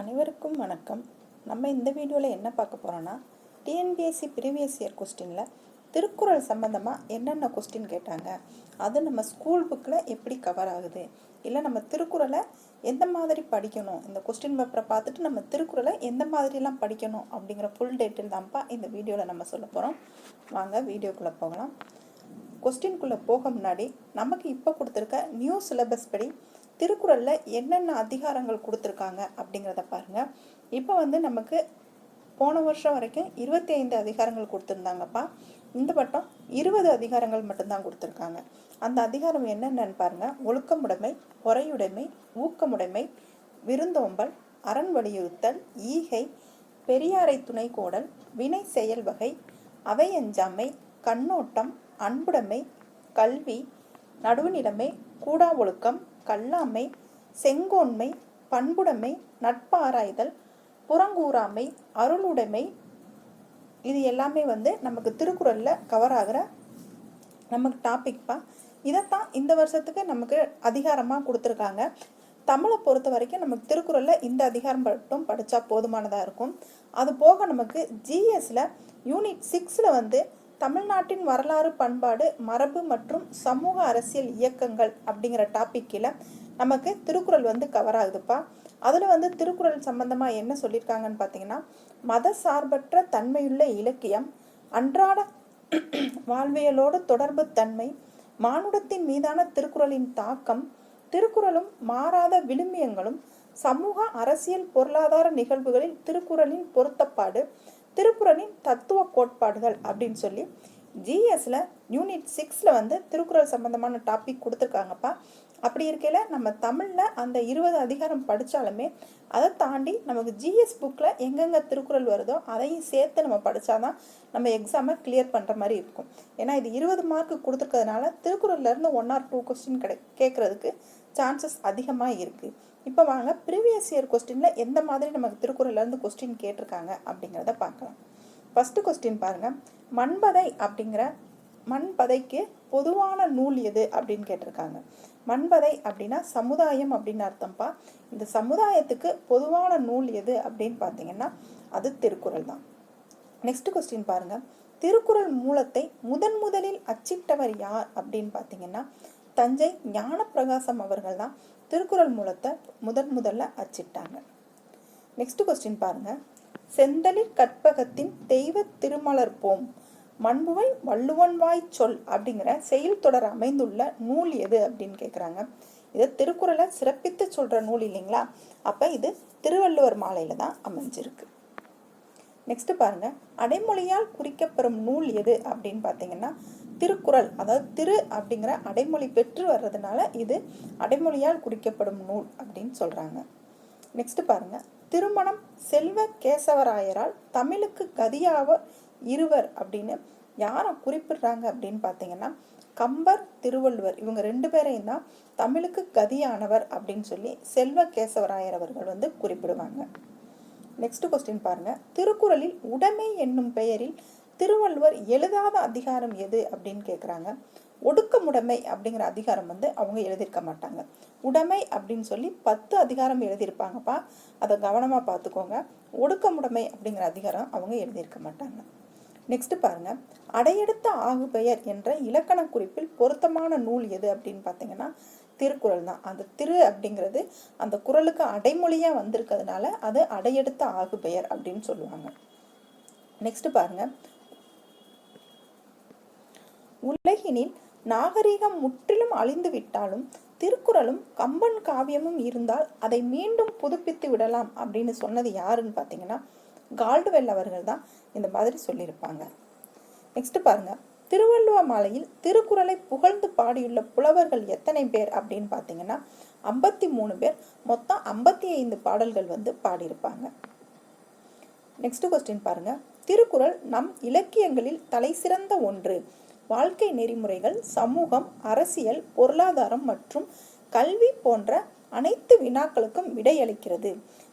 அனைவருக்கும் வணக்கம். நம்ம இந்த வீடியோவில் என்ன பார்க்க போகிறோன்னா டிஎன்பிஎஸ்சி ப்ரீவியஸ் இயர் கொஸ்டினில் திருக்குறள் சம்மந்தமாக என்னென்ன கொஸ்டின் கேட்டாங்க? அது நம்ம ஸ்கூல் புக்கில் எப்படி கவர் ஆகுது? இல்லை நம்ம திருக்குறளை எந்த மாதிரி படிக்கணும்? இந்த கொஸ்டின் பேப்பரை பார்த்துட்டு நம்ம திருக்குறளை எந்த மாதிரிலாம் படிக்கணும்? அப்படிங்கிற ஃபுல் டீட்டெயில் தான்ப்பா இந்த வீடியோவில் நம்ம சொல்ல போகிறோம் வாங்க வீடியோக்குள்ளே போகலாம். கொஸ்டின்குள்ளே போக முன்னாடி நமக்கு இப்போ கொடுத்துருக்க நியூ சிலபஸ் படி திருக்குறளில் என்னென்ன அதிகாரங்கள் கொடுத்துருக்காங்க அப்படிங்கிறத பாருங்கள் இப்போ வந்து நமக்கு போன வருஷம் வரைக்கும் இருபத்தி ஐந்து அதிகாரங்கள் கொடுத்துருந்தாங்கப்பா. இந்த வட்டம் இருபது அதிகாரங்கள் மட்டும்தான் கொடுத்துருக்காங்க. அந்த அதிகாரம் என்னென்னு பாருங்கள் ஒழுக்கமுடைமை பொறையுடைமை ஊக்கமுடைமை விருந்தோம்பல் அரண் வலியுறுத்தல் ஈகை பெரியாரை துணை கோடல் வினை செயல் வகை அவையஞ்சாமை கண்ணோட்டம் அன்புடைமை கல்வி நடுவுநிலைமை கூடா ஒழுக்கம் கல்லாமை செங்கோன்மை பண்புடைமை நட்பாராய்தல் புறங்கூறாமை அருளுடைமை இது எல்லாமே வந்து நமக்கு திருக்குறளில் கவர் ஆகிற நமக்கு டாபிக்ப்பா இதைத்தான் இந்த வருஷத்துக்கு நமக்கு அதிகாரமாக கொடுத்துருக்காங்க. தமிழை பொறுத்த வரைக்கும் நமக்கு திருக்குறளில் இந்த அதிகாரம் மட்டும் படித்தா போதுமானதாக இருக்கும். அது போக நமக்கு ஜிஎஸில் யூனிட் சிக்ஸில் வந்து தமிழ்நாட்டின் வரலாறு பண்பாடு மரபு மற்றும் சமூக அரசியல் இயக்கங்கள் அப்படிங்கிற டாப்பிக்கில் நமக்கு திருக்குறள் வந்து கவர் ஆகுதுப்பா. அதில் வந்து திருக்குறள் சம்பந்தமாக என்ன சொல்லியிருக்காங்கன்னு பார்த்தீங்கன்னா மத சார்பற்ற தன்மையுள்ள இலக்கியம் அன்றாட வாழ்வியலோடு தொடர்பு தன்மை மானுடத்தின் மீதான திருக்குறளின் தாக்கம் திருக்குறளும் மாறாத விழுமியங்களும் சமூக அரசியல் பொருளாதார நிகழ்வுகளில் திருக்குறளின் பொருத்தப்பாடு திருக்குறளின் தத்துவ கோட்பாடுகள் அப்படின்னு சொல்லி ஜிஎஸ்ல யூனிட் சிக்ஸில் வந்து திருக்குறள் சம்பந்தமான டாபிக் கொடுத்துருக்காங்கப்பா. அப்படி இருக்கையில் நம்ம தமிழில் அந்த இருபது அதிகாரம் படித்தாலுமே அதை தாண்டி நமக்கு ஜிஎஸ் புக்கில் எங்கெங்கே திருக்குறள் வருதோ அதையும் சேர்த்து நம்ம படித்தாதான் நம்ம எக்ஸாமை கிளியர் பண்ணுற மாதிரி இருக்கும். ஏன்னா இது இருபது மார்க் கொடுத்துருக்கிறதுனால திருக்குறள்லேருந்து ஒன் ஆர் டூ கொஸ்டின் கிடை கேட்குறதுக்கு சான்சஸ் அதிகமாக இருக்குது இப்போ வாங்க ப்ரீவியஸ் இயர் கொஸ்டினில் எந்த மாதிரி நமக்கு திருக்குறள்லேருந்து கொஸ்டின் கேட்டிருக்காங்க அப்படிங்கிறத பார்க்கலாம். ஃபஸ்ட்டு கொஸ்டின் பாருங்கள் மண்பதை அப்படிங்கிற மண்பதைக்கு பொதுவான நூல் எது அப்படின்னு கேட்டிருக்காங்க. மண்பதை அப்படின்னா சமுதாயம் அப்படின்னு அர்த்தம்ப்பா இந்த சமுதாயத்துக்கு பொதுவான நூல் எது அப்படின்னு பார்த்தீங்கன்னா அது திருக்குறள் தான். நெக்ஸ்ட் கொஸ்டின் பாருங்க. திருக்குறள் மூலத்தை முதன் முதலில் அச்சிட்டவர் யார் அப்படின்னு பார்த்தீங்கன்னா தஞ்சை ஞானப்பிரகாசம் அவர்கள் தான். திருக்குறள் மூலத்தை முதன் முதல்ல அச்சிட்டாங்க. நெக்ஸ்ட் கொஸ்டின் பாருங்க. செந்தளிர் கற்பகத்தின் தெய்வ திருமலர் போம். மண்புவை வள்ளுவன் வாய் சொல் அப்படிங்கிற செயல் தொடர் அமைந்துள்ள நூல் எது அப்படின்னு கேட்குறாங்க இது திருக்குறளை சிறப்பித்து சொல்கிற நூல் இல்லைங்களா? அப்போ இது திருவள்ளுவர் மாலையில் தான் அமைஞ்சிருக்கு. நெக்ஸ்ட் பாருங்க. அடைமொழியால் குறிக்கப்பெறும் நூல் எது அப்படின்னு பார்த்தீங்கன்னா திருக்குறள் அதாவது திரு அப்படிங்கிற அடைமொழி பெற்று வர்றதுனால இது அடைமொழியால் குறிக்கப்படும் நூல் அப்படின்னு சொல்கிறாங்க நெக்ஸ்ட் பாருங்க. திருமணம் செல்வ கேசவராயரால் தமிழுக்கு கதியாக இருவர் அப்படின்னு யாரை குறிப்பிடுறாங்க அப்படின்னு பார்த்தீங்கன்னா கம்பர் திருவள்ளுவர். இவங்க ரெண்டு பேரையும் தான் தமிழுக்கு கதியானவர் அப்படின்னு சொல்லி செல்வ கேசவராயர் அவர்கள் வந்து குறிப்பிடுவாங்க. நெக்ஸ்ட் கொஸ்டின் பாருங்க. திருக்குறளில் உடைமை என்னும் பெயரில் திருவள்ளுவர் எழுதாத அதிகாரம் எது அப்படின்னு கேட்குறாங்க ஒடுக்கமுடைமை அப்படிங்கிற அதிகாரம் வந்து அவங்க எழுதியிருக்க மாட்டாங்க. உடைமை அப்படின்னு சொல்லி பத்து அதிகாரம் எழுதியிருப்பாங்கப்பா. அதை கவனமாக பார்த்துக்கோங்க. ஒடுக்கமுடைமை அப்படிங்கிற அதிகாரம் அவங்க எழுதியிருக்க மாட்டாங்க. நெக்ஸ்ட் பாருங்க. அடையெடுத்த ஆகு பெயர் என்ற இலக்கண குறிப்பில் பொருத்தமான நூல் எது அப்படின்னு பார்த்தீங்கன்னா திருக்குறள் தான். அந்த திரு அப்படிங்கிறது அந்த குரலுக்கு அடைமொழியாக வந்திருக்கிறதுனால அது அடையெடுத்த ஆகு பெயர் அப்படின்னு சொல்லுவாங்க. நெக்ஸ்ட் பாருங்கள் உலகினில் நாகரிகம் முற்றிலும் அழிந்து விட்டாலும் திருக்குறளும் கம்பன் காவியமும் இருந்தால் அதை மீண்டும் புதுப்பித்து விடலாம் அப்படின்னு சொன்னது யாருன்னு பார்த்தீங்கன்னா கால்டுவெல் அவர்கள் தான் இந்த மாதிரி சொல்லியிருப்பாங்க. நெக்ஸ்ட் பாருங்க. திருவள்ளுவ மாலையில் திருக்குறளை புகழ்ந்து பாடியுள்ள புலவர்கள் எத்தனை பேர் அப்படின்னு பார்த்தீங்கன்னா ஐம்பத்தி மூணு பேர் மொத்தம் ஐம்பத்தி ஐந்து பாடல்கள் வந்து பாடியிருப்பாங்க. நெக்ஸ்ட் கொஸ்டின் பாருங்க. திருக்குறள் நம் இலக்கியங்களில் தலை சிறந்த ஒன்று. வாழ்க்கை நெறிமுறைகள் சமூகம் அரசியல் பொருளாதாரம் மற்றும் கல்வி போன்ற அனைத்து வினாக்களுக்கும் விடையளிக்கிறது.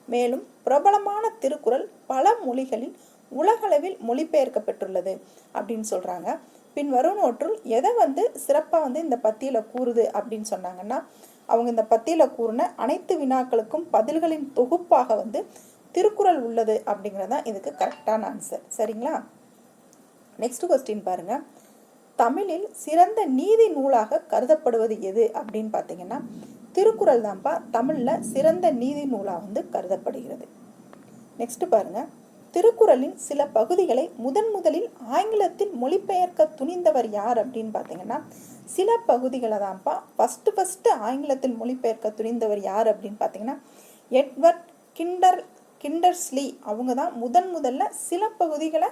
மேலும் பிரபலமான திருக்குறள் பல மொழிகளில் உலகளவில் மொழிபெயர்க்கப்பட்டுள்ளது அப்படின்னு சொல்கிறாங்க பின் வருநோற்றுள் எதை வந்து சிறப்பாக வந்து இந்த பத்தியில் கூறுது அப்படின்னு சொன்னாங்கன்னா அவங்க இந்த பத்தியில் கூறின அனைத்து வினாக்களுக்கும் பதில்களின் தொகுப்பாக வந்து திருக்குறள் உள்ளது அப்படிங்கிறது தான் இதுக்கு கரெக்டான ஆன்சர் சரிங்களா? நெக்ஸ்ட் கொஸ்டின் பாருங்கள் தமிழில் சிறந்த நீதி நூலாக கருதப்படுவது எது அப்படின்னு பார்த்தீங்கன்னா திருக்குறள் தான்ப்பா. தமிழில் சிறந்த நீதி நூலாக வந்து கருதப்படுகிறது. நெக்ஸ்ட் பாருங்க. திருக்குறளின் சில பகுதிகளை முதன் முதலில் ஆங்கிலத்தில் மொழிபெயர்க்க துணிந்தவர் யார் அப்படின்னு பார்த்தீங்கன்னா சில பகுதிகளை தான்ப்பா. ஃபஸ்ட்டு ஃபஸ்ட்டு ஆங்கிலத்தில் மொழிபெயர்க்க துணிந்தவர் யார் அப்படின்னு பார்த்தீங்கன்னா எட்வர்ட் கிண்டர் கிண்டர்ஸ்லி. அவங்க தான் முதன் முதல்ல சில பகுதிகளை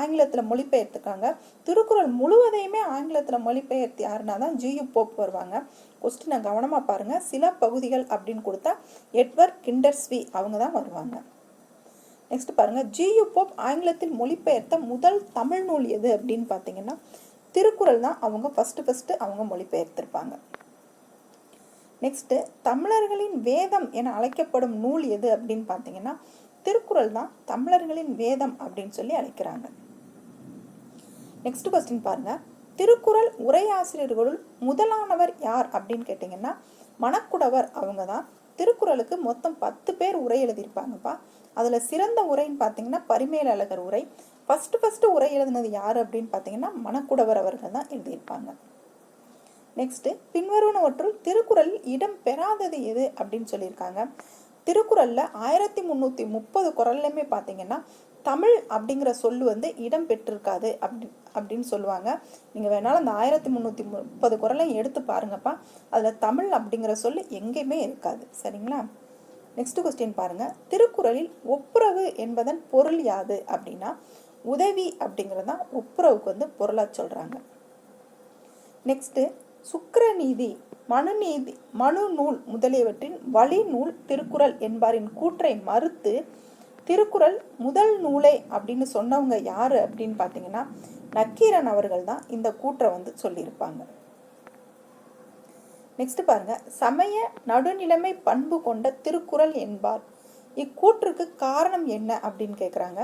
ஆங்கிலத்தில் மொழிபெயர்த்துக்காங்க திருக்குறள் முழுவதையுமே ஆங்கிலத்தில் மொழிபெயர்த்து யாருன்னா தான் ஜியு போப் வருவாங்க. கொஸ்டினை கவனமாக பாருங்கள் சில பகுதிகள் அப்படின்னு கொடுத்தா எட்வர்ட் கிண்டர்ஸ்வி அவங்க தான் வருவாங்க. நெக்ஸ்ட் பாருங்கள் ஜியு போப் ஆங்கிலத்தில் மொழிபெயர்த்த முதல் தமிழ் நூல் எது அப்படின்னு பார்த்தீங்கன்னா திருக்குறள் தான் அவங்க ஃபஸ்ட்டு ஃபஸ்ட்டு அவங்க மொழிபெயர்த்திருப்பாங்க. நெக்ஸ்ட்டு தமிழர்களின் வேதம் என அழைக்கப்படும் நூல் எது அப்படின்னு பார்த்தீங்கன்னா திருக்குறள் தான் தமிழர்களின் வேதம் அப்படின்னு சொல்லி அழைக்கிறாங்க. நெக்ஸ்ட் கொஸ்டின் பாருங்க. திருக்குறள் உரையாசிரியர்களுள் முதலானவர் யார் அப்படின்னு கேட்டிங்கன்னா மணக்குடவர் அவங்க தான் திருக்குறளுக்கு மொத்தம் பத்து பேர் உரை எழுதியிருப்பாங்கப்பா. அதில் சிறந்த உரைன்னு பார்த்தீங்கன்னா பரிமேல் அழகர் உரை. ஃபஸ்ட்டு ஃபஸ்ட்டு உரை எழுதினது யார் அப்படின்னு பார்த்தீங்கன்னா மணக்குடவர் அவர்கள் தான் எழுதியிருப்பாங்க. நெக்ஸ்ட்டு பின்வருவனவற்றுள் திருக்குறளில் இடம் பெறாதது எது அப்படின்னு சொல்லியிருக்காங்க. திருக்குறளில் ஆயிரத்தி முந்நூற்றி முப்பது குரல்லையுமே பார்த்தீங்கன்னா தமிழ் அப்படிங்கிற சொல் வந்து இடம் பெற்றிருக்காது அப்படி அப்படின்னு சொல்லுவாங்க. நீங்கள் வேணாலும் அந்த ஆயிரத்தி முந்நூற்றி முப்பது குரலையும் எடுத்து பாருங்கப்பா. அதில் தமிழ் அப்படிங்கிற சொல் எங்கேயுமே இருக்காது. சரிங்களா? நெக்ஸ்ட் கொஸ்டின் பாருங்க. திருக்குறளில் ஒப்புரவு என்பதன் பொருள் யாது அப்படின்னா உதவி அப்படிங்கிறது தான் ஒப்புரவுக்கு வந்து பொருளாக சொல்கிறாங்க நெக்ஸ்ட்டு சுக்கரநீதி மனுநீதி மனு நூல் முதலியவற்றின் வழி நூல் திருக்குறள் என்பாரின் கூற்றை மறுத்து திருக்குறள் முதல் நூலே அப்படின்னு சொன்னவங்க யார் அப்படின்னு பார்த்தீங்கன்னா நக்கீரன் அவர்கள் தான் இந்த கூற்றை வந்து சொல்லியிருப்பாங்க. நெக்ஸ்ட் பாருங்க. சமய நடுநிலைமை பண்பு கொண்ட திருக்குறள் என்பார். இக்கூற்றுக்கு காரணம் என்ன அப்படின்னு கேட்குறாங்க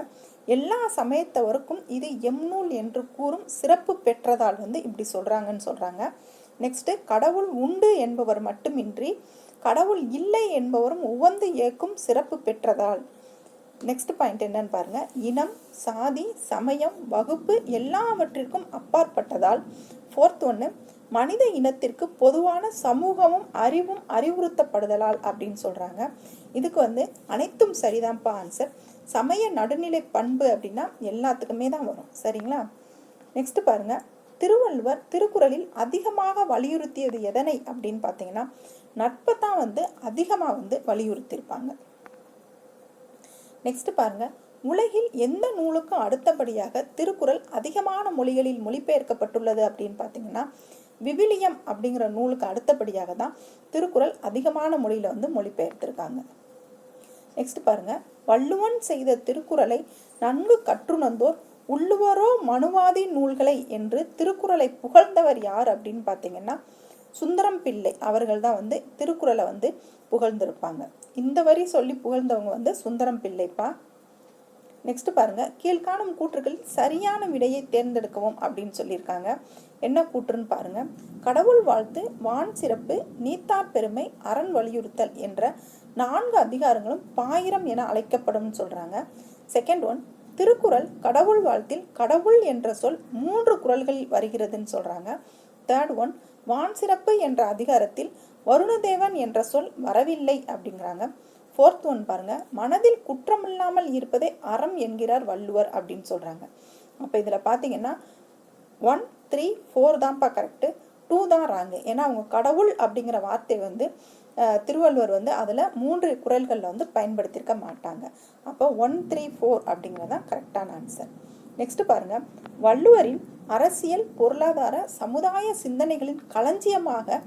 எல்லா சமயத்தவருக்கும் இது எம்நூல் என்று கூறும் சிறப்பு பெற்றதால் வந்து இப்படி சொல்கிறாங்கன்னு சொல்கிறாங்க நெக்ஸ்ட்டு கடவுள் உண்டு என்பவர் மட்டுமின்றி கடவுள் இல்லை என்பவரும் உவந்து இயக்கும் சிறப்பு பெற்றதால். நெக்ஸ்ட் பாயிண்ட் என்னன்னு பாருங்க. இனம் சாதி சமயம் வகுப்பு எல்லாவற்றிற்கும் அப்பாற்பட்டதால் ஃபோர்த் ஒன்று மனித இனத்திற்கு பொதுவான சமூகமும் அறிவும் அறிவுறுத்தப்படுதலால் அப்படின்னு சொல்கிறாங்க இதுக்கு வந்து அனைத்தும் சரிதான்ப்பா ஆன்சர் சமய நடுநிலை பண்பு அப்படின்னா எல்லாத்துக்குமே தான் வரும். சரிங்களா? நெக்ஸ்ட் பாருங்க. திருவள்ளுவர் திருக்குறளில் அதிகமாக வலியுறுத்தியது எதனை அப்படின்னு பார்த்தீங்கன்னா நட்பை தான் வந்து அதிகமாக வந்து வலியுறுத்தியிருப்பாங்க. நெக்ஸ்ட் பாருங்க. உலகில் எந்த நூலுக்கும் அடுத்தபடியாக திருக்குறள் அதிகமான மொழிகளில் மொழிபெயர்க்கப்பட்டுள்ளது அப்படின்னு பார்த்தீங்கன்னா விவிலியம் அப்படிங்கிற நூலுக்கு அடுத்தபடியாக தான் திருக்குறள் அதிகமான மொழியில் வந்து மொழிபெயர்த்திருக்காங்க. நெக்ஸ்ட் பாருங்க. வள்ளுவன் செய்த திருக்குறளை நன்கு கற்றுணர்ந்தோர் உள்ளுவரோ மனுவாதி நூல்களை என்று திருக்குறளை புகழ்ந்தவர் யார் அப்படின்னு பார்த்தீங்கன்னா சுந்தரம் பிள்ளை அவர்கள் தான் வந்து திருக்குறளை வந்து புகழ்ந்திருப்பாங்க. இந்த வரி சொல்லி புகழ்ந்தவங்க வந்து சுந்தரம் பிள்ளைப்பா. நெக்ஸ்ட் பாருங்க. கீழ்காணும் கூற்றுகள் சரியான விடையை தேர்ந்தெடுக்கவும் அப்படின்னு சொல்லியிருக்காங்க. என்ன கூற்றுன்னு பாருங்க. கடவுள் வாழ்த்து வான் சிறப்பு நீத்தார் பெருமை அரண் வலியுறுத்தல் என்ற நான்கு அதிகாரங்களும் பாயிரம் என அழைக்கப்படும் சொல்றாங்க. செகண்ட் ஒன் திருக்குறள் கடவுள் வாழ்த்தில் கடவுள் என்ற சொல் மூன்று குரல்களில் வருகிறதுன்னு சொல்றாங்க. தேர்ட் ஒன் வான் சிறப்பு என்ற அதிகாரத்தில் வருணதேவன் என்ற சொல் வரவில்லை அப்படிங்கிறாங்க. ஃபோர்த் ஒன் பாருங்க மனதில் குற்றமில்லாமல் இருப்பதே அறம் என்கிறார் வள்ளுவர் அப்படின்னு சொல்கிறாங்க அப்போ இதில் பார்த்தீங்கன்னா ஒன் த்ரீ ஃபோர் தான்ப்பா கரெக்டு டூ தான் ராங்கு ஏன்னா அவங்க கடவுள் அப்படிங்கிற வார்த்தை வந்து திருவள்ளுவர் வந்து அதில் மூன்று குரல்களில் வந்து பயன்படுத்தியிருக்க மாட்டாங்க. அப்போ ஒன் த்ரீ ஃபோர் அப்படிங்கிறது தான் கரெக்டான ஆன்சர் நெக்ஸ்ட் பாருங்க. வள்ளுவரின் அரசியல் பொருளாதார சமுதாய சிந்தனைகளின் களஞ்சியமாக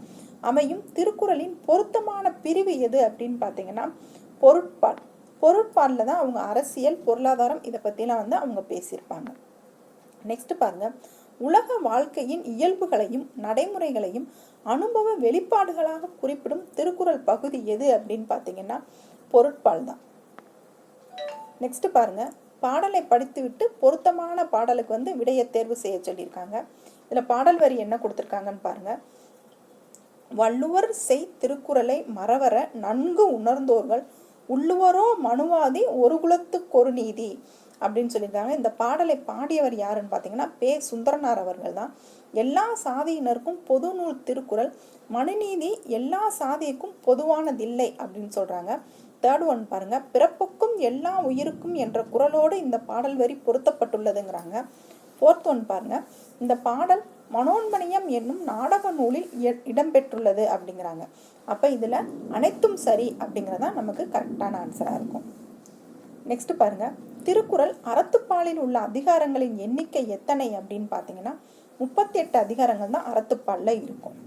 அமையும் திருக்குறளின் பொருத்தமான பிரிவு எது அப்படின்னு பார்த்தீங்கன்னா பொருட்பால். பொருட்பாலில் தான் அவங்க அரசியல் பொருளாதாரம் இதை பற்றிலாம் வந்து அவங்க பேசியிருப்பாங்க. நெக்ஸ்ட் பாருங்க. உலக வாழ்க்கையின் இயல்புகளையும் நடைமுறைகளையும் அனுபவ வெளிப்பாடுகளாக குறிப்பிடும் திருக்குறள் பகுதி எது அப்படின்னு பார்த்தீங்கன்னா பொருட்பால் தான். நெக்ஸ்ட் பாருங்க. பாடலை படித்துவிட்டு பொருத்தமான பாடலுக்கு வந்து விடையை தேர்வு செய்ய சொல்லியிருக்காங்க. இதில் பாடல் வரி என்ன கொடுத்துருக்காங்கன்னு பாருங்க. வள்ளுவர் செய் திருக்குறளை மறவர நன்கு உணர்ந்தோர்கள். உள்ளுவரோ மனுவாதி ஒரு குலத்துக்கொரு நீதி அப்படின்னு சொல்லியிருக்காங்க. இந்த பாடலை பாடியவர் யாருன்னு பார்த்தீங்கன்னா பே. சுந்தரனார் அவர்கள் தான். எல்லா சாதியினருக்கும் பொது நூல் திருக்குறள். மனுநீதி எல்லா சாதிக்கும் பொதுவானதில்லை அப்படின்னு சொல்றாங்க. தேர்ட் ஒன் பாருங்க. பிறப்புக்கும் எல்லா உயிருக்கும் என்ற குரலோடு இந்த பாடல் வரி பொருத்தப்பட்டுள்ளதுங்கிறாங்க. ஃபோர்த் ஒன் பாருங்க. இந்த பாடல் மனோன்மணியம் என்னும் நாடக நூலில் இடம்பெற்றுள்ளது அப்படிங்கிறாங்க. அப்போ இதில் அனைத்தும் சரி அப்படிங்கிறதா நமக்கு கரெக்டான ஆன்சராக இருக்கும். நெக்ஸ்ட் பாருங்கள் திருக்குறள் அறத்துப்பாலில் உள்ள அதிகாரங்களின் எண்ணிக்கை எத்தனை அப்படின்னு பார்த்தீங்கன்னா முப்பத்தி எட்டு அதிகாரங்கள் தான் அறத்துப்பாலில் இருக்கும்.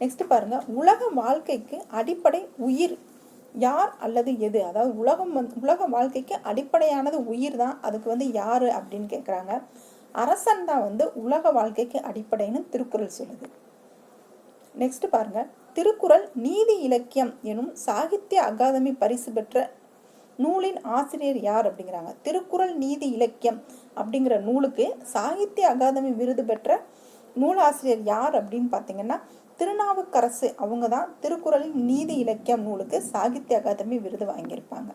நெக்ஸ்ட் பாருங்க. உலக வாழ்க்கைக்கு அடிப்படை உயிர் யார் அல்லது எது? அதாவது உலகம் வந்து உலக வாழ்க்கைக்கு அடிப்படையானது உயிர் தான். அதுக்கு வந்து யாரு அப்படின்னு கேட்குறாங்க அரசன் தான் வந்து உலக வாழ்க்கைக்கு அடிப்படைன்னு திருக்குறள் சொல்லுது. நெக்ஸ்ட் பாருங்க. திருக்குறள் நீதி இலக்கியம் எனும் சாகித்ய அகாதமி பரிசு பெற்ற நூலின் ஆசிரியர் யார் அப்படிங்கிறாங்க. திருக்குறள் நீதி இலக்கியம் அப்படிங்கிற நூலுக்கு சாகித்ய அகாதமி விருது பெற்ற நூலாசிரியர் யார் அப்படின்னு பார்த்தீங்கன்னா திருநாவுக்கரசு அவங்க தான் திருக்குறளின் நீதி இலக்கியம் நூலுக்கு சாகித்ய அகாதமி விருது வாங்கியிருப்பாங்க.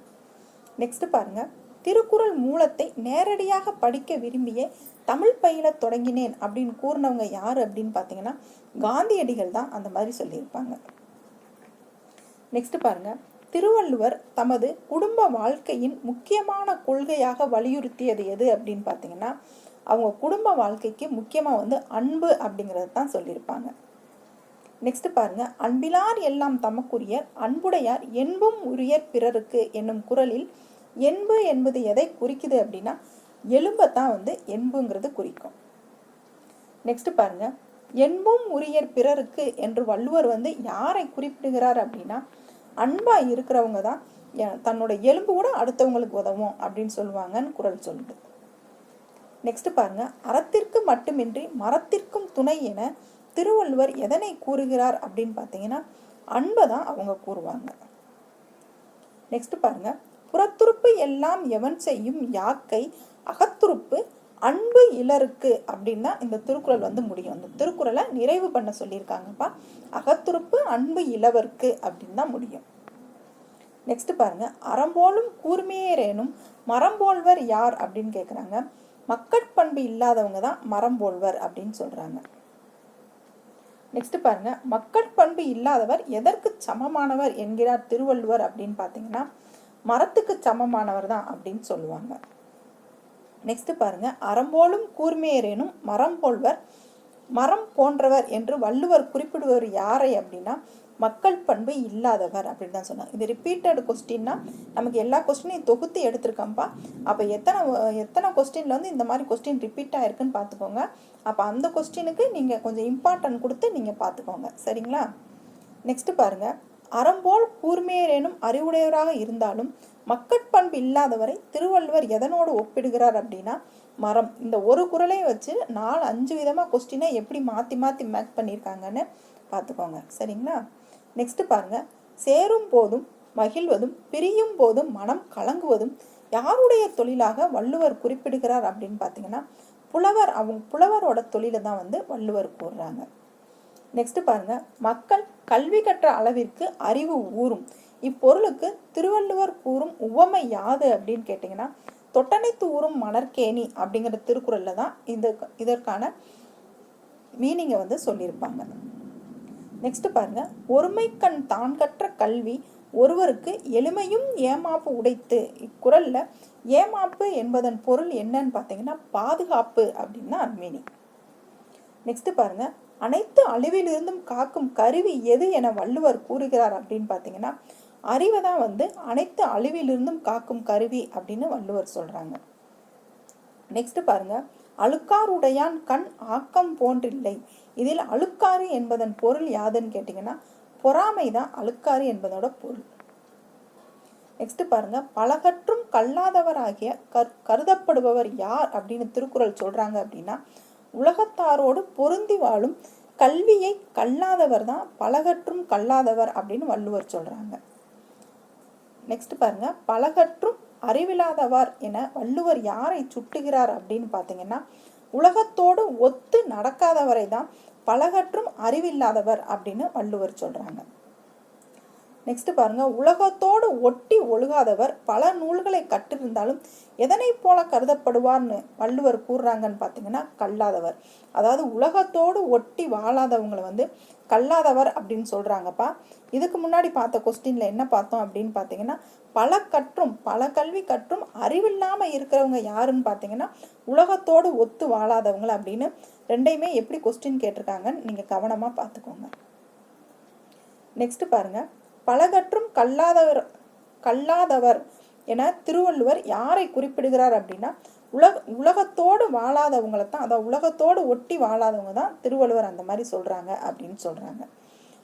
நெக்ஸ்ட் பாருங்க. திருக்குறள் மூலத்தை நேரடியாக படிக்க விரும்பிய தமிழ் பயில தொடங்கினேன் அப்படின்னு கூறினவங்க யார் அப்படின்னு பார்த்தீங்கன்னா காந்தியடிகள் தான் அந்த மாதிரி சொல்லியிருப்பாங்க. நெக்ஸ்ட் பாருங்க. திருவள்ளுவர் தமது குடும்ப வாழ்க்கையின் முக்கியமான கொள்கையாக வலியுறுத்தியது எது அப்படின்னு பார்த்தீங்கன்னா அவங்க குடும்ப வாழ்க்கைக்கு முக்கியமாக வந்து அன்பு அப்படிங்கிறது தான் சொல்லியிருப்பாங்க. நெக்ஸ்ட் பாருங்க. அன்பிலார் எல்லாம் தமக்குரியர் அன்புடையார் என்பும் உரிய பிறருக்கு என்னும் குரலில் என்பு என்பது எதை குறிக்குது? அப்படின்னா எலும்பை தான் வந்து என்புங்கிறது குறிக்கும். நெக்ஸ்ட் பாருங்க. என்பும் உரியர் பிறருக்கு என்று வள்ளுவர் வந்து யாரை குறிப்பிடுகிறார் அப்படின்னா அன்பா இருக்கிறவங்க தான் தன்னோட எலும்பு கூட அடுத்தவங்களுக்கு உதவும் அப்படின்னு சொல்லுவாங்கன்னு குரல் சொல்லுது. நெக்ஸ்ட் பாருங்க. அறத்திற்கு மட்டுமின்றி மரத்திற்கும் துணை என திருவள்ளுவர் எதனை கூறுகிறார் அப்படின்னு பார்த்தீங்கன்னா அன்பை தான் அவங்க கூறுவாங்க. நெக்ஸ்ட் பாருங்க. புறத்துறுப்பு எல்லாம் எவன் செய்யும் யாக்கை அகத்துறுப்பு அன்பு இலருக்கு அப்படின்னு தான் இந்த திருக்குறள் வந்து முடியும். இந்த திருக்குறளை நிறைவு பண்ண சொல்லியிருக்காங்கப்பா. அகத்துறுப்பு அன்பு இளவர்க்கு அப்படின்னு தான் முடியும். நெக்ஸ்ட் பாருங்க. அறம்போலும் கூர்மையரேனும் மரம்போல்வர் யார்? அப்படின்னு கேட்குறாங்க மக்கட்பண்பு இல்லாதவங்க தான் மரம்போல்வர் அப்படின்னு சொல்கிறாங்க நெக்ஸ்ட் பாருங்க. மக்கள் பண்பு இல்லாதவர் எதற்கு சமமானவர் என்கிறார் திருவள்ளுவர் அப்படின்னு பார்த்தீங்கன்னா மரத்துக்கு சமமானவர் தான் அப்படின்னு சொல்லுவாங்க. நெக்ஸ்ட் பாருங்க. அறம்போலும் கூர்மையரேனும் மரம் போல்வர் மரம் போன்றவர் என்று வள்ளுவர் குறிப்பிடுவர் யாரை அப்படின்னா மக்கள் பண்பு இல்லாதவர் அப்படின்னு தான் சொன்னாங்க. இது ரிப்பீட்டட் கொஸ்டின்னா நமக்கு எல்லா கொஸ்டினையும் தொகுத்து எடுத்திருக்கோம்ப்பா. அப்போ எத்தனை எத்தனை கொஸ்டினில் வந்து இந்த மாதிரி கொஸ்டின் ரிப்பீட் ஆயிருக்குன்னு பார்த்துக்கோங்க. அப்போ அந்த கொஸ்டினுக்கு நீங்கள் கொஞ்சம் இம்பார்ட்டன்ட் கொடுத்து நீங்கள் பார்த்துக்கோங்க. சரிங்களா? நெக்ஸ்ட் பாருங்க. அறம்போல் கூர்மையரேனும் அறிவுடையவராக இருந்தாலும் மக்கட்பண்பு இல்லாதவரை திருவள்ளுவர் எதனோடு ஒப்பிடுகிறார் அப்படின்னா மரம். இந்த ஒரு குறளை வச்சு நாலு அஞ்சு விதமாக கொஸ்டினை எப்படி மாற்றி மாற்றி மேக் பண்ணியிருக்காங்கன்னு பார்த்துக்கோங்க. சரிங்களா? நெக்ஸ்ட் பாருங்க. சேரும் போதும் மகிழ்வதும் பிரியும் போதும் மனம் கலங்குவதும் யாருடைய தொழிலாக வள்ளுவர் குறிப்பிடுகிறார் அப்படின்னு பார்த்தீங்கன்னா புலவர் அவங்க புலவரோட தொழிலை தான் வந்து வள்ளுவர் கூறுறாங்க. நெக்ஸ்ட் பாருங்க. மக்கள் கல்வி கற்ற அளவிற்கு அறிவு ஊறும். இப்பொருளுக்கு திருவள்ளுவர் கூறும் உவமை யாது அப்படின்னு கேட்டிங்கன்னா தொட்டனைத்து ஊறும் மணற்கேணி அப்படிங்கிற திருக்குறளில் தான் இந்த இதற்கான மீனிங்கை வந்து சொல்லியிருப்பாங்க. நெக்ஸ்ட் பாருங்க. ஒருமைக்கண் தான் கற்ற கல்வி ஒருவருக்கு எளிமையும் ஏமாப்பு உடைத்து இக்குறள்ல ஏமாப்பு என்பதன் பொருள் என்னன்னு பார்த்தீங்கன்னா பாதுகாப்பு அப்படின்னா மீனிங் நெக்ஸ்ட் பாருங்க. அனைத்து அழிவிலிருந்தும் காக்கும் கருவி எது என வள்ளுவர் கூறுகிறார் அப்படின்னு பார்த்தீங்கன்னா அறிவை தான் வந்து அனைத்து அழிவிலிருந்தும் காக்கும் கருவி அப்படின்னு வள்ளுவர் சொல்றாங்க. நெக்ஸ்ட் பாருங்க. அழுக்காருடையான் கண் ஆக்கம் போன்றில்லை. இதில் அழு அழுக்காறு என்பதன் பொருள் யாதுன்னு கேட்டிங்கன்னா பொறாமை தான் அழுக்காறு என்பதோட பொருள். நெக்ஸ்ட் பாருங்க பலகற்றும் கல்லாதவராகிய கர் கருதப்படுபவர் யார் அப்படின்னு திருக்குறள் சொல்றாங்க அப்படின்னா உலகத்தாரோடு பொருந்தி வாழும் கல்வியை கல்லாதவர் தான் பலகற்றும் கல்லாதவர் அப்படின்னு வள்ளுவர் சொல்றாங்க. நெக்ஸ்ட் பாருங்க பலகற்றும் அறிவில்லாதவர் என வள்ளுவர் யாரை சுட்டுகிறார் அப்படின்னு பார்த்தீங்கன்னா உலகத்தோடு ஒத்து நடக்காதவரை தான் பலகற்றும் அறிவில்லாதவர் அப்படின்னு வள்ளுவர் சொல்கிறாங்க நெக்ஸ்ட் பாருங்க. உலகத்தோடு ஒட்டி ஒழுகாதவர் பல நூல்களை கற்றிருந்தாலும் எதனை போல கருதப்படுவார்னு வள்ளுவர் கூறுறாங்கன்னு பார்த்தீங்கன்னா கல்லாதவர். அதாவது உலகத்தோடு ஒட்டி வாழாதவங்களை வந்து கல்லாதவர் அப்படின்னு சொல்றாங்கப்பா. இதுக்கு முன்னாடி பார்த்த கொஸ்டின்ல என்ன பார்த்தோம் அப்படின்னு பார்த்தீங்கன்னா பல கற்றும் பல கல்வி கற்றும் அறிவில்லாம இருக்கிறவங்க யாருன்னு பார்த்தீங்கன்னா உலகத்தோடு ஒத்து வாழாதவங்களை அப்படின்னு ரெண்டையுமே எப்படி கொஸ்டின் கேட்டிருக்காங்கன்னு நீங்க கவனமா பார்த்துக்கோங்க நெக்ஸ்ட் பாருங்க. பலகற்றும் கல்லாதவர் கல்லாதவர் என திருவள்ளுவர் யாரை குறிப்பிடுகிறார் அப்படின்னா உலக உலகத்தோடு வாழாதவங்களை தான் அதாவது உலகத்தோடு ஒட்டி வாழாதவங்க தான் திருவள்ளுவர் அந்த மாதிரி சொல்கிறாங்க அப்படின்னு சொல்கிறாங்க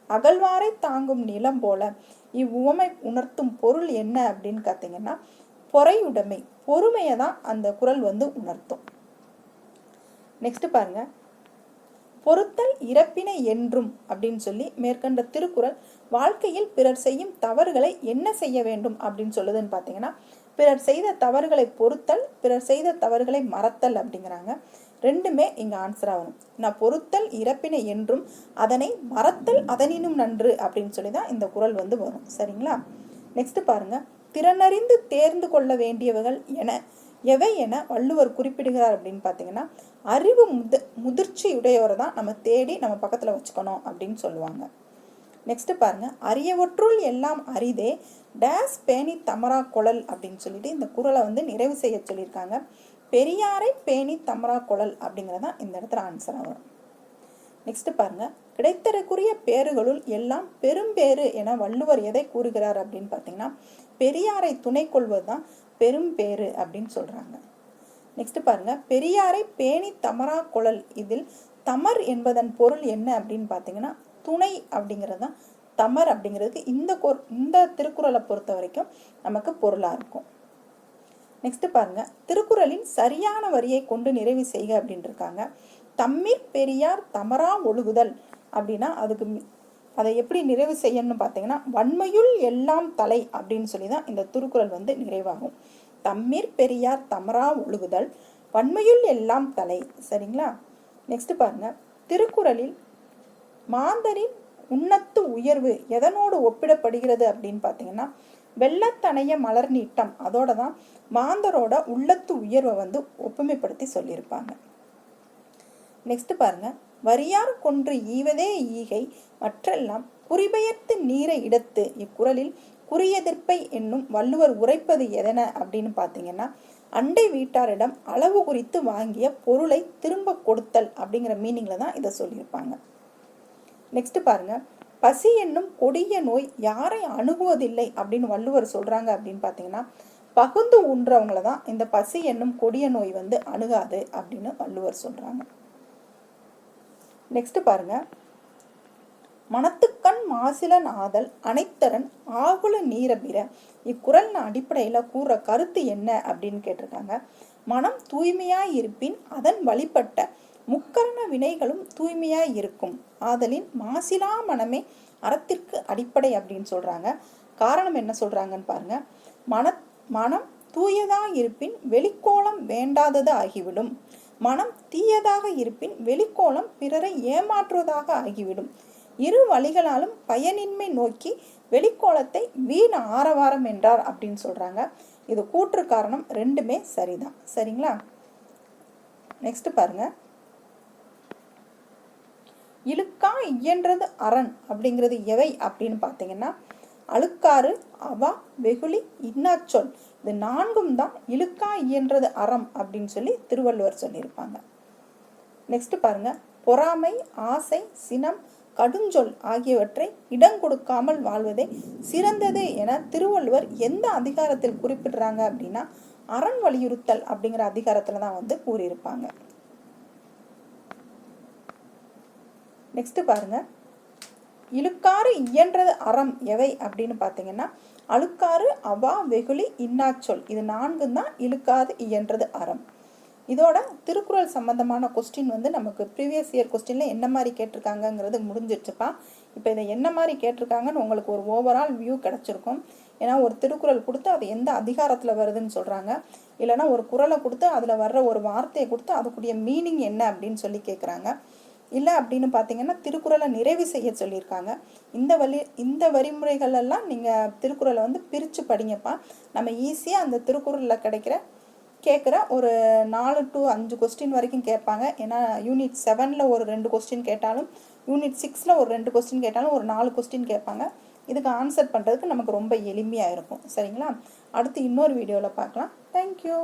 அகழ்வாரை தாங்கும் நிலம் போல இவ்வுவமை உணர்த்தும் பொருள் என்ன அப்படின்னு பார்த்தீங்கன்னா பொறையுடைமை பொறுமையை தான் அந்த குரல் வந்து உணர்த்தும். நெக்ஸ்ட் பாருங்க. பொறுத்தல் இறப்பினை என்றும் அப்படின்னு சொல்லி மேற்கண்ட திருக்குறள் வாழ்க்கையில் பிறர் செய்யும் தவறுகளை என்ன செய்ய வேண்டும் அப்படின்னு சொல்லுதுன்னு பார்த்தீங்கன்னா பிறர் செய்த தவறுகளை பொறுத்தல் பிறர் செய்த தவறுகளை மறத்தல் அப்படிங்கிறாங்க. ரெண்டுமே இங்கே ஆன்சர் ஆகணும். நான் பொறுத்தல் இறப்பினை என்றும் அதனை மறத்தல் அதனினும் நன்று அப்படின்னு சொல்லி தான் இந்த குரல் வந்து வரும். சரிங்களா? நெக்ஸ்ட் பாருங்க. திறனறிந்து தேர்ந்து கொள்ள வேண்டியவர்கள் என எவை என வள்ளுவர் குறிப்பிடுகிறார் அப்படின்னு பார்த்தீங்கன்னா அறிவு முத முதிர்ச்சியுடையவரை தான் நம்ம தேடி நம்ம பக்கத்தில் வச்சுக்கணும் அப்படின்னு சொல்லுவாங்க. நெக்ஸ்ட் பாருங்க. அரியவற்றுள் எல்லாம் அரிதே டேஸ் பேணி தமரா குழல் அப்படின்னு சொல்லிட்டு இந்த குரலை வந்து நிறைவு செய்ய சொல்லியிருக்காங்க. பெரியாரை பேணி தமரா குழல் அப்படிங்கிறதான் இந்த இடத்துல ஆன்சர் ஆகும். நெக்ஸ்ட் பாருங்க. கிடைத்தற்குரிய பேறுகளுள் எல்லாம் பெரும்பேறு என வள்ளுவர் எதை கூறுகிறார் அப்படின்னு பார்த்தீங்கன்னா பெரியாரை துணை கொள்வது தான் பெரும் பேறு அப்படின்னு சொல்றாங்க. நெக்ஸ்ட் பாருங்க. பெரியாரை பேணி தமரா குழல். இதில் தமர் என்பதன் பொருள் என்ன? அப்படின்னு பார்த்தீங்கன்னா துணை அப்படிங்கிறது தான் தமர் அப்படிங்கிறதுக்கு இந்த கொர் இந்த திருக்குறளை பொறுத்த வரைக்கும் நமக்கு பொருளாக இருக்கும். நெக்ஸ்ட் பாருங்க. திருக்குறளின் சரியான வரியை கொண்டு நிறைவு செய்க அப்படின்னு இருக்காங்க. தம்மிற் பெரியார் தமரா ஒழுகுதல் அப்படின்னா அதுக்கு அதை எப்படி நிறைவு செய்யணும்னு பார்த்தீங்கன்னா வன்மையுள் எல்லாம் தலை அப்படின்னு சொல்லி தான் இந்த திருக்குறள் வந்து நிறைவாகும். தம்மீர் பெரியார் தமரா ஒழுகுதல் வன்மையுள் எல்லாம் தலை. சரிங்களா? நெக்ஸ்ட் பாருங்க. திருக்குறளில் மாந்தரின் உன்னத்து உயர்வு எதனோடு ஒப்பிடப்படுகிறது அப்படின்னு பார்த்தீங்கன்னா வெள்ளத்தனைய மலர் நீட்டம் அதோட தான் மாந்தரோட உள்ளத்து உயர்வை வந்து ஒப்புமைப்படுத்தி சொல்லியிருப்பாங்க. நெக்ஸ்ட் பாருங்கள் வரியார் கொன்று ஈவதே ஈகை மற்றெல்லாம் குறிபெயர்த்து நீரை இடத்து இக்குறளில் குறியெதிர்ப்பை என்னும் வள்ளுவர் உரைப்பது எதன அப்படின்னு பார்த்தீங்கன்னா அண்டை வீட்டாரிடம் அளவு குறித்து வாங்கிய பொருளை திரும்ப கொடுத்தல் அப்படிங்கிற மீனிங்ல தான் இதை சொல்லியிருப்பாங்க. நெக்ஸ்ட் பாருங்க. பசி என்னும் கொடிய நோய் யாரை அணுகுவதில்லை அப்படின்னு வள்ளுவர் சொல்றாங்க அப்படின்னு பார்த்தீங்கன்னா பகுந்து உண்றவங்கள தான் இந்த பசி என்னும் கொடிய நோய் வந்து அணுகாது அப்படின்னு வள்ளுவர் சொல்றாங்க. நெக்ஸ்ட் பாருங்க. மனத்துக்கண் மாசிலன் ஆதல் அனைத்தரன் ஆகுல நீரபிர. இக்குறள் அடிப்படையில் கூற கருத்து என்ன அப்படின்னு கேட்டிருக்காங்க. மனம் தூய்மையாய் இருப்பின் அதன் வழிபட்ட முக்கரண வினைகளும் தூய்மையாய் இருக்கும். ஆதலின் மாசிலா மனமே அறத்திற்கு அடிப்படை அப்படின்னு சொல்றாங்க. காரணம் என்ன சொல்றாங்கன்னு பாருங்க. மன மனம் தூயதா இருப்பின் வெளிக்கோலம் வேண்டாதது ஆகிவிடும். மனம் தீயதாக இருப்பின் வெளிக்கோலம் பிறரை ஏமாற்றுவதாக ஆகிவிடும். இரு வழிகளாலும் பயனின்மை நோக்கி வெளிக்கோலத்தை வீண் ஆரவாரம் என்றார் அப்படின்னு சொல்றாங்க. இது கூற்று காரணம் ரெண்டுமே சரிதான். சரிங்களா? நெக்ஸ்ட் பாருங்க. இழுக்கா இயன்றது அரண் அப்படிங்கிறது எவை அப்படின்னு பார்த்தீங்கன்னா அழுக்காறு அவா வெகுளி இன்னாச்சொல் இது நான்கும் தான் இழுக்கா இயன்றது அறம் அப்படின்னு சொல்லி திருவள்ளுவர் சொல்லியிருப்பாங்க. நெக்ஸ்ட் பாருங்க. பொறாமை ஆசை சினம் கடுஞ்சொல் ஆகியவற்றை இடம் கொடுக்காமல் வாழ்வதே சிறந்தது என திருவள்ளுவர் எந்த அதிகாரத்தில் குறிப்பிடுறாங்க அப்படின்னா அரண் வலியுறுத்தல் அப்படிங்கிற அதிகாரத்துல தான் வந்து கூறியிருப்பாங்க. நெக்ஸ்ட் பாருங்க. இழுக்காறு இயன்றது அறம் எவை அப்படின்னு பார்த்தீங்கன்னா அழுக்காறு அவா வெகுளி இன்னாச்சொல் இது நான்கு தான் இழுக்காது இயன்றது அறம். இதோட திருக்குறள் சம்பந்தமான கொஸ்டின் வந்து நமக்கு ப்ரீவியஸ் இயர் கொஸ்டினில் என்ன மாதிரி கேட்டிருக்காங்கங்கிறது முடிஞ்சிருச்சுப்பா. இப்போ இதை என்ன மாதிரி கேட்டிருக்காங்கன்னு உங்களுக்கு ஒரு ஓவரால் வியூ கிடச்சிருக்கும். ஏன்னா ஒரு திருக்குறள் கொடுத்து அது எந்த அதிகாரத்தில் வருதுன்னு சொல்கிறாங்க இல்லைன்னா ஒரு குறளை கொடுத்து அதில் வர்ற ஒரு வார்த்தையை கொடுத்து அதுக்குரிய மீனிங் என்ன அப்படின்னு சொல்லி கேட்குறாங்க இல்லை அப்படின்னு பார்த்தீங்கன்னா திருக்குறளை நிறைவு செய்ய சொல்லியிருக்காங்க. இந்த வழி இந்த வழிமுறைகள் எல்லாம் நீங்கள் திருக்குறளை வந்து பிரித்து படிங்கப்பா. நம்ம ஈஸியாக அந்த திருக்குறளில் கிடைக்கிற கேட்குற ஒரு நாலு டு அஞ்சு கொஸ்டின் வரைக்கும் கேட்பாங்க. ஏன்னா யூனிட் செவனில் ஒரு ரெண்டு கொஸ்டின் கேட்டாலும் யூனிட் சிக்ஸில் ஒரு ரெண்டு கொஸ்டின் கேட்டாலும் ஒரு நாலு கொஸ்டின் கேட்பாங்க. இதுக்கு ஆன்சர் பண்ணுறதுக்கு நமக்கு ரொம்ப எளிமையாக இருக்கும். சரிங்களா? அடுத்து இன்னொரு வீடியோவில் பார்க்கலாம். தேங்க்யூ